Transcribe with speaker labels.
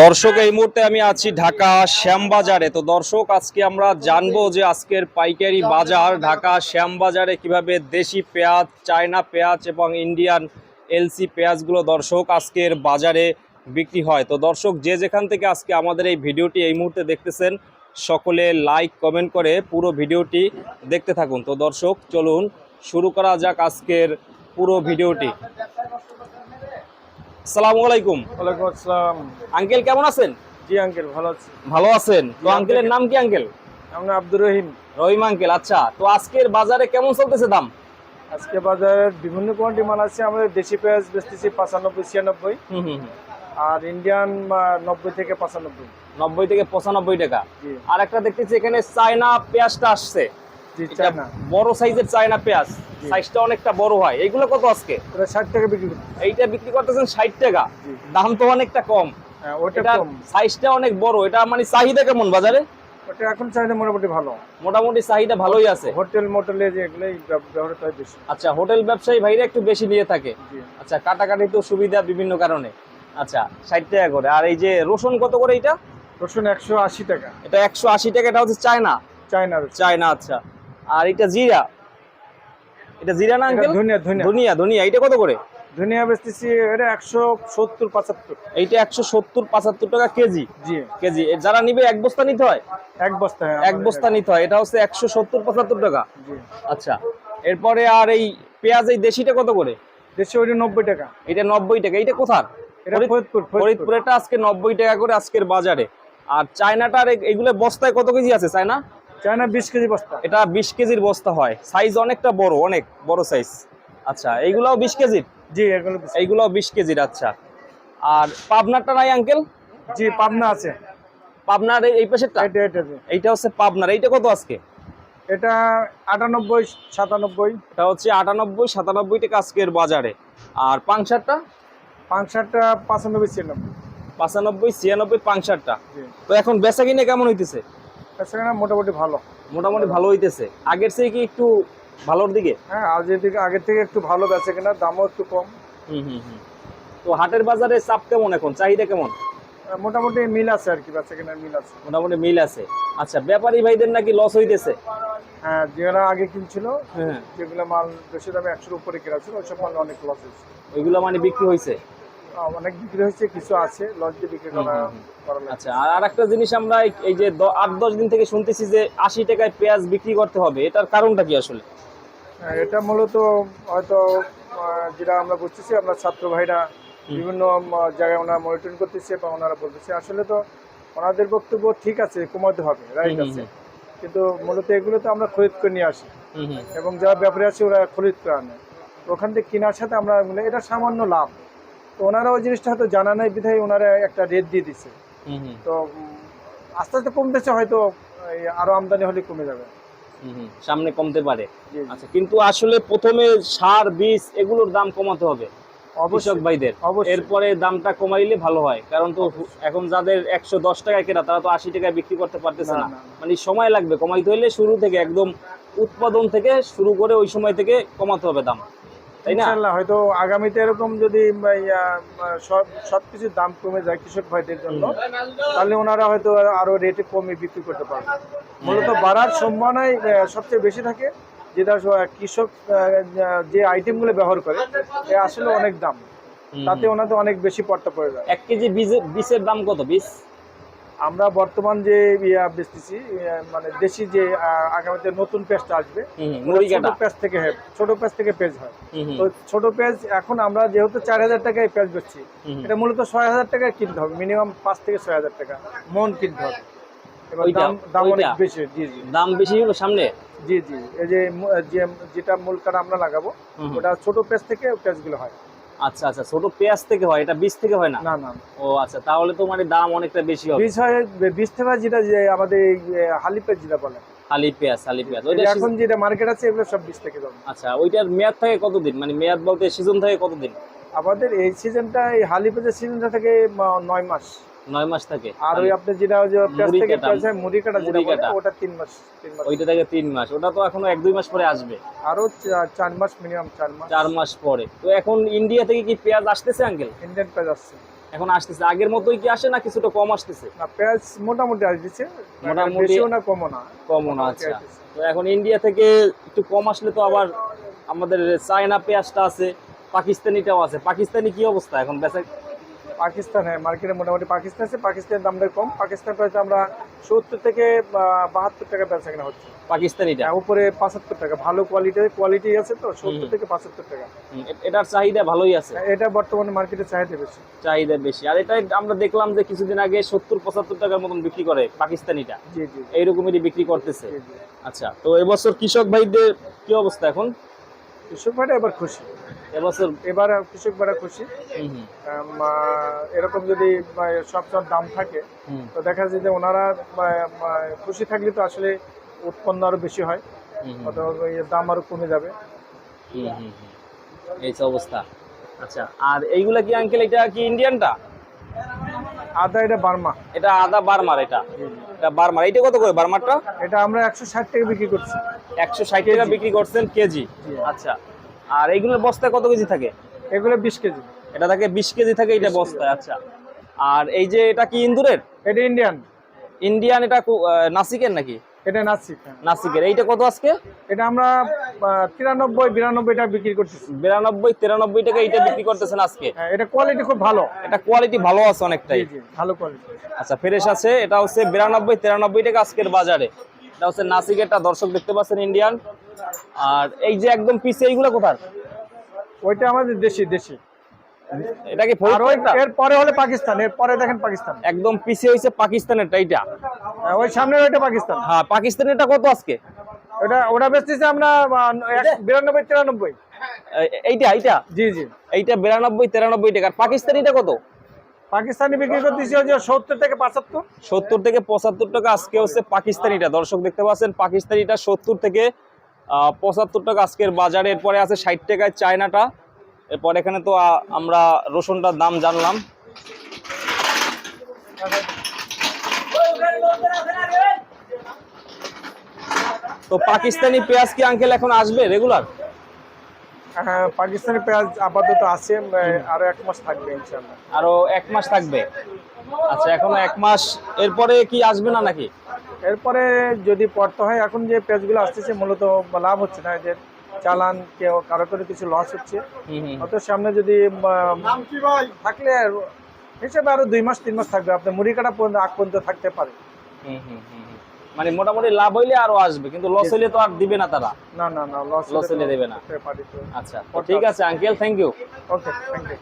Speaker 1: দর্শক, এই মুহূর্তে আমি আছি ঢাকা শ্যামবাজারে। তো দর্শক, আজকে আমরা জানব যে আজকের পাইকারি বাজার ঢাকা শ্যামবাজারে কীভাবে দেশি পেঁয়াজ, চায়না পেঁয়াজ এবং ইন্ডিয়ান এলসি পেঁয়াজগুলো দর্শক আজকের বাজারে বিক্রি হয়। তো দর্শক, যে যেখান থেকে আজকে আমাদের এই ভিডিওটি এই মুহূর্তে দেখতেছেন, সকলে লাইক, কমেন্ট করে পুরো ভিডিওটি দেখতে থাকুন। তো দর্শক, চলুন শুরু করা যাক আজকের পুরো ভিডিওটি। আসসালামু আলাইকুম।
Speaker 2: ওয়ালাইকুম আসসালাম।
Speaker 1: আঙ্কেল কেমন আছেন?
Speaker 2: জি আঙ্কেল ভালো আছি।
Speaker 1: ভালো আছেন? তো আঙ্কেলের নাম কি আঙ্কেল?
Speaker 2: আমরা আব্দুর রহিম।
Speaker 1: রহিম আঙ্কেল আচ্ছা। তো আজকের বাজারে কেমন চলতেছে দাম?
Speaker 2: আজকে বাজারে বিভিন্ন কোয়ান্টি মাল আছে। আমাদের দেশি পেঁয়াজ বেচতেছি পঁচানব্বই ছিয়ানব্বই। আর ইন্ডিয়ান নব্বই থেকে পঁচানব্বই।
Speaker 1: নব্বই থেকে পঁচানব্বই টাকা।
Speaker 2: জি।
Speaker 1: আর একটা দেখতেছি এখানে চায়না পেঁয়াজটা আসছে। বড় সাইজের চায়না পেঁয়াজ সাইজটা অনেকটা বড় হয়। এইগুলো কত আজকে?
Speaker 2: ষাট টাকা বিক্রি করি
Speaker 1: এইটা বিক্রি করতেছেন ষাট টাকা। দাম তো অনেকটা কম।
Speaker 2: হ্যাঁ ওটা
Speaker 1: সাইজটা অনেক বড়। এটা মানে চাহিদা কেমন বাজারে?
Speaker 2: ওটা এখন মোটামুটি ভালো।
Speaker 1: মোটামুটি চাহিদা ভালোই আছে।
Speaker 2: হোটেল মোটেলে যে এগুলোই ব্যব- বেশি।
Speaker 1: আচ্ছা হোটেল ব্যবসায়ী ভাইরা একটু বেশি নিয়ে থাকে। আচ্ছা কাটাকাটি তো সুবিধা বিভিন্ন কারণে। আচ্ছা ষাট টাকা করে। আর এই যে রসুন কত করে এটা?
Speaker 2: রসুন একশো আশি টাকা।
Speaker 1: এটা একশো আশি টাকা এটা হচ্ছে চায়না?
Speaker 2: চায়না
Speaker 1: চায়না আচ্ছা। আর এটা জিরা। এটা জিরা না আঙ্কেল?
Speaker 2: ধনিয়া ধনিয়া।
Speaker 1: ধনিয়া ধনিয়া। এটা কত করে?
Speaker 2: ধনিয়া বেচতেছি এটা একশো সত্তর পঁচাত্তর।
Speaker 1: এইটা একশো সত্তর পঁচাত্তর টাকা কেজি।
Speaker 2: জি।
Speaker 1: কেজি। যারা নিবে এক বস্তা নিতে হয়?
Speaker 2: এক বস্তা হ্যাঁ
Speaker 1: এক বস্তা নিতে হয়। এটা হচ্ছে একশো সত্তর পঁচাত্তর টাকা।
Speaker 2: জি।
Speaker 1: আচ্ছা। এরপরে আর এই পেঁয়াজ এই দেশিটা কত করে?
Speaker 2: দেশে ওইটা নব্বই টাকা।
Speaker 1: এটা নব্বই টাকা। কোথার?
Speaker 2: এটা
Speaker 1: ফরিদ-
Speaker 2: ফরিদপুর
Speaker 1: ফরিদপুরেটা আজকে নব্বই টাকা করে আজকের বাজারে। আর চায়নাটার এগুলো বস্তায় কত কেজি আছে চায়না?
Speaker 2: চায়না বিশ কেজি বস্তা?
Speaker 1: এটা বিশ কেজির বস্তা হয়। সাইজ অনেকটা বড় অনেক বড় সাইজ আচ্ছা এইগুলাও বিশ কেজির?
Speaker 2: জি এগুলো
Speaker 1: এইগুলাও বিশ কেজির আচ্ছা। আর পাবনারটা নাই আঙ্কেল
Speaker 2: জি পাবনা আছে।
Speaker 1: পাবনার এই- পাশেরটা?
Speaker 2: এটা এটা
Speaker 1: এইটা হচ্ছে পাবনার। এইটা কত আজকে?
Speaker 2: এটা আটানব্বই সাতানব্বই।
Speaker 1: এটা হচ্ছে আটানব্বই সাতানব্বই টাকা আজকের বাজারে। আর পাংশারটা?
Speaker 2: পাঁচষাটটা পাঁচানব্বই ছিয়ানব্বই।
Speaker 1: পাঁচানব্বই ছিয়ানব্বই পাংশারটা। তো এখন বেচা কিনে কেমন হইতেছে?
Speaker 2: সেখানে মোটামুটি ভালো।
Speaker 1: মোটামুটি ভালো হইতেছে। আগের চেয়ে কি একটু ভালোর দিকে?
Speaker 2: হ্যাঁ আগের থেকে আগের থেকে একটু ভালো বেচে কিনা দামও একটু কম।
Speaker 1: হুম হুম হুম। তো হাটের বাজারে চাপ কেমন এখন? চাহিদা কেমন?
Speaker 2: মোটামুটি মিল আছে আর কি বেচে কিনা মিল আছে।
Speaker 1: মোটামুটি মিল আছে। আচ্ছা ব্যাপারী ভাইদের নাকি লস হইতেছে?
Speaker 2: হ্যাঁ যেগুলো আগে কিনছিল
Speaker 1: হ্যাঁ।
Speaker 2: যেগুলো মাল বেশি দামে একশোর উপরে কেনা ছিল ওইসব মাল অনেক লস হয়েছে।
Speaker 1: ওইগুলো মানে বিক্রি হয়েছে
Speaker 2: অনেক বিক্রি হয়েছে কিছু আছে দিয়ে বিক্রি করা
Speaker 1: আচ্ছা আর আরেকটা জিনিস আমরা এই- যে আট দশ দিন থেকে শুনতেছি যে আশি টাকায় পেঁয়াজ বিক্রি করতে হবে এটার কারণটা কি আসলে?
Speaker 2: হ্যাঁ, এটা মূলত হয়তো যেটা আমরা বুঝতেছি আমরা ছাত্র ভাইরা বিভিন্ন জায়গায় ওনারা মনিটরিং করতেছে বা ওনারা বলতেছে আসলে তো ওনাদের বক্তব্য ঠিক আছে কমাতে হবে রাইট আছে। কিন্তু মূলত এগুলো তো আমরা খরিদ করে নিয়ে আসি। এবং যারা ব্যাপারী আছে ওরা খরিদ করে আনে। ওখান থেকে কেনার সাথে আমরা বলি, এটা সামান্য লাভ। তো ওনারা ওই জিনিসটা হয়তো জানা নাই বিধায় ওনারা একটা রেট দিয়ে দিচ্ছে
Speaker 1: হুম হুম।
Speaker 2: তো আস্তে আস্তে কমতেছে হয়তো আরও আমদানি হলে কমে যাবে।
Speaker 1: হুম হুম, সামনে কমতে পারে। আচ্ছা কিন্তু আসলে প্রথমে সার বীজ এগুলোর দাম কমাতে হবে কৃষক
Speaker 2: অবশ্যই।
Speaker 1: ভাইদের এরপরে দামটা কমাইলে ভালো হয় কারণ তো এখন যাদের একশো দশ টাকায় কেনা তারা তো আশি টাকায় বিক্রি করতে পারতেছে
Speaker 2: না।
Speaker 1: মানে সময় লাগবে কমাইতে হলে শুরু থেকে একদম উৎপাদন থেকে শুরু করে ওই সময় থেকে কমাতে হবে দাম।
Speaker 2: ইনশাল্লাহ হয়তো আগামীতে এরকম যদি সব সব কিছুর দাম কমে যায় কৃষক ভাইদের জন্য তাহলে ওনারা হয়তো আরও রেটে কমে বিক্রি করতে পারবে। মূলত বাড়ার সম্ভাবনাই সবচেয়ে বেশি থাকে যেটা কৃষক যে আইটেমগুলো ব্যবহার করে এ আসলে অনেক দাম। তাতে ওনাদের অনেক বেশি পড়তে পড়ে যায়।
Speaker 1: এক কেজি বীজের বীজের দাম কত বীজ?
Speaker 2: আমরা বর্তমান যে ইয়া বেচতেছি মানে দেশি যে আগামীতে নতুন পেস্টটা আসবে ছোট পেজ থেকে হ্যাঁ ছোট পেজ থেকে পেজ হয়। তো ছোট পেজ এখন আমরা যেহেতু চার হাজার টাকায় পেজ বেচছি। এটা মূলত ছয় হাজার টাকায় কিনতে হবে মিনিমাম পাঁচ থেকে ছয় হাজার টাকা মন কিনতে হবে। এবার দাম দাম অনেক বেশি জি জি।
Speaker 1: দাম বেশি হলো সামনে?
Speaker 2: জি জি এই যে যেটা মূল কাটা আমরা লাগাবো। ওটা ছোট পেজ থেকে পেজগুলো হয়।
Speaker 1: আচ্ছা আচ্ছা ছোট পেঁয়াজ থেকে হয় এটা বীজ থেকে হয় না?
Speaker 2: না না
Speaker 1: ও আচ্ছা তাহলে তো মানে দাম অনেকটা বেশি হবে।
Speaker 2: বীজ হয় বীজ থেকে যেটা যে আমাদের হালি পেঁয়াজ যেটা বলে।
Speaker 1: হালি পেঁয়াজ হালি পেঁয়াজ ওইটা
Speaker 2: এখন যেটা মার্কেট আছে এগুলো সব বীজ থেকে দাম
Speaker 1: আচ্ছা ওইটার মেয়াদ থাকে কতদিন? মানে মেয়াদ বলতে সিজন থাকে কতদিন?
Speaker 2: আমাদের এই সিজনটা এই হালি পেঁয়াজের সিজনটা থেকে নয় মাস।
Speaker 1: মাস থাকে।
Speaker 2: আর ওই আপনার যেটা ওই যে
Speaker 1: মুড়ি
Speaker 2: থেকে
Speaker 1: কাটা,
Speaker 2: মুড়ি কাটা যেটা বলে ওটা মাস মাস।
Speaker 1: ওইটা থাকে মাস। ওটা তো এখনও এক দুই মাস পরে আসবে।
Speaker 2: আরও মাস মিনিমাম মাস।
Speaker 1: মাস পরে। তো এখন ইন্ডিয়া থেকে কি পেঁয়াজ আসতেছে আঙ্কেল
Speaker 2: ইন্ডিয়ান পেঁয়াজ আসছে।
Speaker 1: এখন আসতেছে। আগের মতোই কি আসে না কিছুটা কম আসতেছে?
Speaker 2: না পেঁয়াজ মোটামুটি আসছে
Speaker 1: মোটামুটি-
Speaker 2: বেশিও না কমও না।
Speaker 1: কমন আচ্ছা। তো এখন ইন্ডিয়া থেকে একটু কম আসলে তো আবার আমাদের চায়না পেঁয়াজটা আছে পাকিস্তানিটাও আছে। পাকিস্তানি কি অবস্থা এখন? বেচা
Speaker 2: পাকিস্তান হ্যাঁ মার্কেটে মোটামুটি পাকিস্তান আছে পাকিস্তানের দামটা কম পাকিস্তান প্রাইস আমরা সত্তর থেকে বাহাত্তর টাকা বেচা কেনা হচ্ছে।
Speaker 1: পাকিস্তানিটা?
Speaker 2: হ্যাঁ, উপরে পাঁচাত্তর টাকা ভালো কোয়ালিটির কোয়ালিটি আছে তো সত্তর থেকে পাঁচাত্তর টাকা।
Speaker 1: এটার চাহিদা ভালোই আছে?
Speaker 2: এটা বর্তমানে মার্কেটে চাহিদা বেশি।
Speaker 1: চাহিদা বেশি। আর এটা আমরা দেখলাম যে কিছুদিন আগে সত্তর পঁচাত্তর টাকার মতন বিক্রি করে পাকিস্তানিটা।
Speaker 2: জি জি।
Speaker 1: এইরকমই বিক্রি করতেছে। আচ্ছা তো এবছর কৃষক ভাইদের কি অবস্থা এখন?
Speaker 2: কৃষক ভাইরা এবার খুশি।
Speaker 1: এবছর
Speaker 2: এবার কৃষক ভাইরা খুশি। এরকম যদি সব সব দাম থাকে তো দেখা যায় যে ওনারা খুশি থাকলে তো আসলে উৎপন্ন আরও বেশি হয় অথবা দাম আরও কমে যাবে।
Speaker 1: এই অবস্থা। আচ্ছা আর এইগুলা কি আঙ্কেল এটা কি ইন্ডিয়ানটা?
Speaker 2: আদা এটা বার্মা।
Speaker 1: এটা আদা বার্মার এটা? এটা বার্মার। এইটা কত করে বার্মারটা?
Speaker 2: এটা আমরা একশো ষাট টাকা বিক্রি করছি।
Speaker 1: একশো ষাট টাকা বিক্রি করছেন কেজি। আচ্ছা আর এইগুলোর বস্তায় কত কেজি থাকে?
Speaker 2: এগুলো বিশ কেজি।
Speaker 1: এটা থাকে বিশ কেজি থাকে এটা বস্তায় আচ্ছা। আর এই যে এটা কি ইন্দুরের?
Speaker 2: এটা ইন্ডিয়ান।
Speaker 1: ইন্ডিয়ান এটা নাসিকের নাকি?
Speaker 2: এটা নাসিক হ্যাঁ।
Speaker 1: নাসিকের। এইটা কত আজকে?
Speaker 2: এটা আমরা তিরানব্বই বিরানব্বই টাকা বিক্রি করতেছি।
Speaker 1: বিরানব্বই তিরানব্বই টাকা এইটা বিক্রি করতেছেন আজকে?
Speaker 2: হ্যাঁ, এটা কোয়ালিটি খুব ভালো।
Speaker 1: এটা কোয়ালিটি ভালো আছে অনেকটাই।
Speaker 2: ভালো কোয়ালিটি
Speaker 1: আচ্ছা ফ্রেশ আছে। এটা হচ্ছে বিরানব্বই তিরানব্বই টাকা আজকের বাজারে। এটা হচ্ছে নাসিকেরটা দর্শক দেখতে পাচ্ছেন ইন্ডিয়ান আর এই যে একদম পিছে এইগুলো কোথার?
Speaker 2: ওইটা আমাদের দেশি দেশি।
Speaker 1: এটা কি
Speaker 2: এর পরে হলে পাকিস্তান এর পরে দেখেন পাকিস্তান।
Speaker 1: একদম পিছে হয়েছে পাকিস্তানেরটা এইটা?
Speaker 2: হ্যাঁ, ওই সামনে ওইটা পাকিস্তান।
Speaker 1: হ্যাঁ পাকিস্তানেরটা কত আজকে?
Speaker 2: ওটা ওটা বেচতেছি আমরা বিরানব্বই তিরানব্বই।
Speaker 1: এই- এইটা এইটা?
Speaker 2: জি জি।
Speaker 1: এইটা বিরানব্বই তিরানব্বই টাকা। আর পাকিস্তানিটা কত?
Speaker 2: পাকিস্তানি বিক্রি করতেছি যে সত্তর থেকে পাঁচাত্তর।
Speaker 1: সত্তর থেকে পঁচাত্তর টাকা আজকে হচ্ছে পাকিস্তানিটা। দর্শক দেখতে পাচ্ছেন পাকিস্তানিটা সত্তর থেকে পঁচাত্তর টাকা আজকের বাজারে। এরপরে আছে ষাট টাকায় চায়নাটা। এরপর এখানে তো আমরা রসুনটার দাম জানলাম। তো পাকিস্তানি পেঁয়াজ কি আঙ্কেল এখন আসবে রেগুলার
Speaker 2: হ্যাঁ পাকিস্তানি পেঁয়াজ আপাতত আছে আরও এক মাস থাকবে ইনশাল্লাহ
Speaker 1: আরও এক মাস থাকবে? আচ্ছা এখনও এক মাস। এরপরে কি আসবে না নাকি?
Speaker 2: এরপরে যদি পড়তে হয় এখন যে পেঁয়াজগুলো আসতেছে মূলত লাভ হচ্ছে না এদের চালান কেউ কারও করে কিছু লস হচ্ছে।
Speaker 1: হুম হুম।
Speaker 2: অত সামনে যদি থাকলে হিসেবে আরও দুই মাস তিন মাস থাকবে। আপনার মুড়ি কাটা পর্যন্ত আগ পর্যন্ত থাকতে পারে।
Speaker 1: হুম হুম হুম হুম। মানে মোটামুটি লাভ হইলে আরও আসবে কিন্তু লস হইলে তো আর দিবে না তারা।
Speaker 2: না না না লস
Speaker 1: লস হলে দেবে না। আচ্ছা ঠিক আছে uncle thank you
Speaker 2: okay thank you